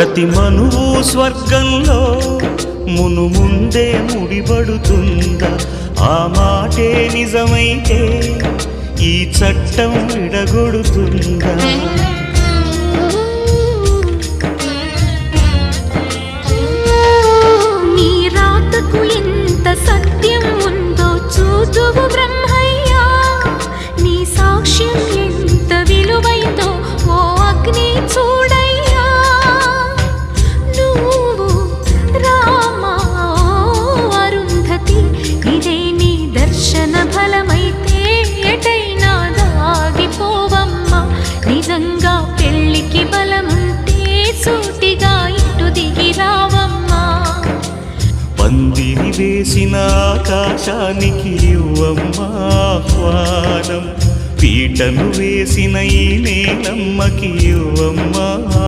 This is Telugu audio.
ప్రతి మనువు స్వర్గంలో మును ముందే ముడిపడుతుందా? ఆ మాటే నిజమైతే ఈ చట్టం విడగొడుతుందా? నీ రాతకు ఎంత సత్యం ఉందో చూదువు బ్రహ్మ. దర్శన ఫలమైతే ఎటైనా దాగిపోవమ్మా. నిజంగా పెళ్ళికి బలముంటే సూటిగా ఇటు దిగి రావమ్మా. పందిరి వేసిన ఆకాశానికి ఇవ్వమ్మా ఆహ్వానం. పీటను వేసిన ఈ నేలమ్మకి ఇవ్వమ్మా